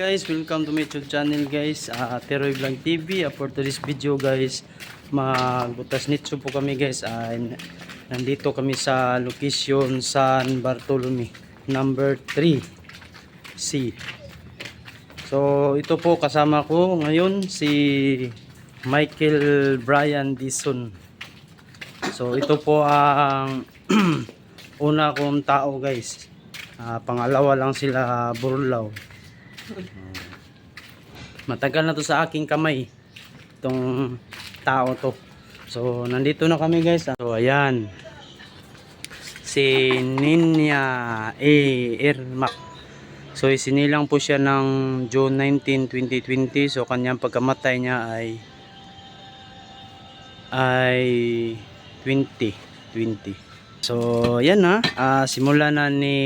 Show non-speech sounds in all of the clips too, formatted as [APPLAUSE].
guys, welcome to my YouTube channel guys, uh, Teroy Vlog TV. Uh, for today's video guys, magbutas nitso po kami guys. Uh, nandito kami sa location San Bartolome, number 3 C. So ito po kasama ko ngayon si Michael Brian Dison. So ito po ang [CLEARS THROAT] una kong tao guys. Ah, pangalawa lang sila Burlaw. Matagal na to sa aking kamay. Itong tao to. So nandito na kami guys. So ayan. Si Ninya A. Ermac. So isinilang po siya ng June 19, 2020. So kanyang pagkamatay niya ay ay 2020. So, yan na. Ah, simula na ni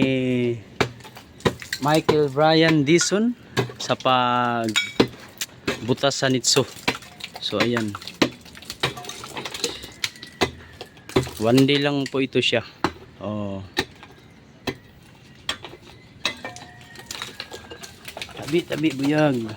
Michael Brian Dison sa pag butas sa nitso. So, ayan. One day lang po ito siya. Oh. Tabi, tabi, buyag.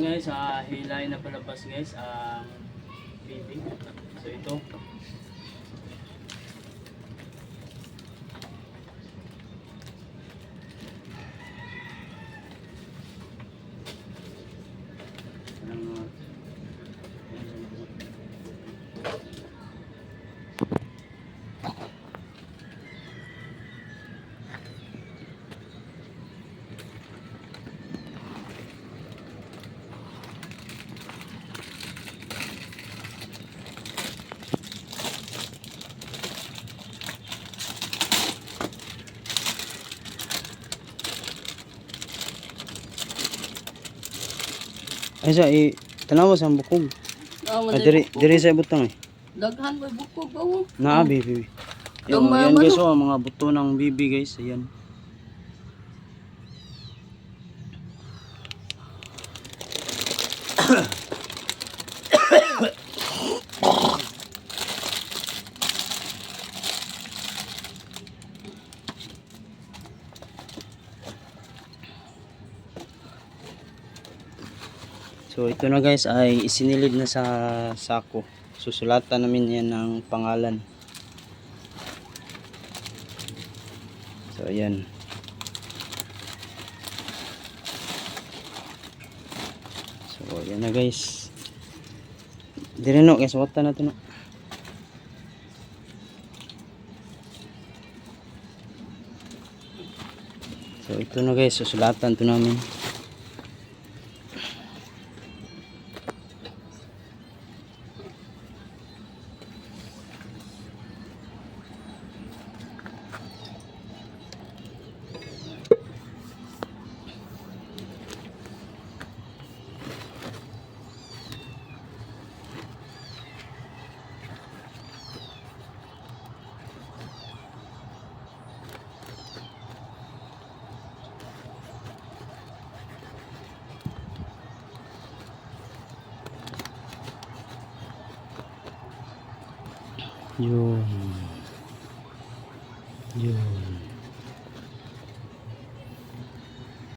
Guys, ah, hilay na palabas guys ang baby. So ito. Ang, Ay sa i tanawa sa bukog. Oh, Ah, diri diri sa butang eh. Daghan may bukog ba mo? Naa bibi. Yung Yung yan guys oh, mga buto ng bibi guys, ayan. [COUGHS] So ito na guys ay isinilid na sa sako. Susulatan namin yan ng pangalan. So ayan. So ayan na guys. Dire no guys, wata na to. So ito na guys, susulatan to namin. Yun. Yun.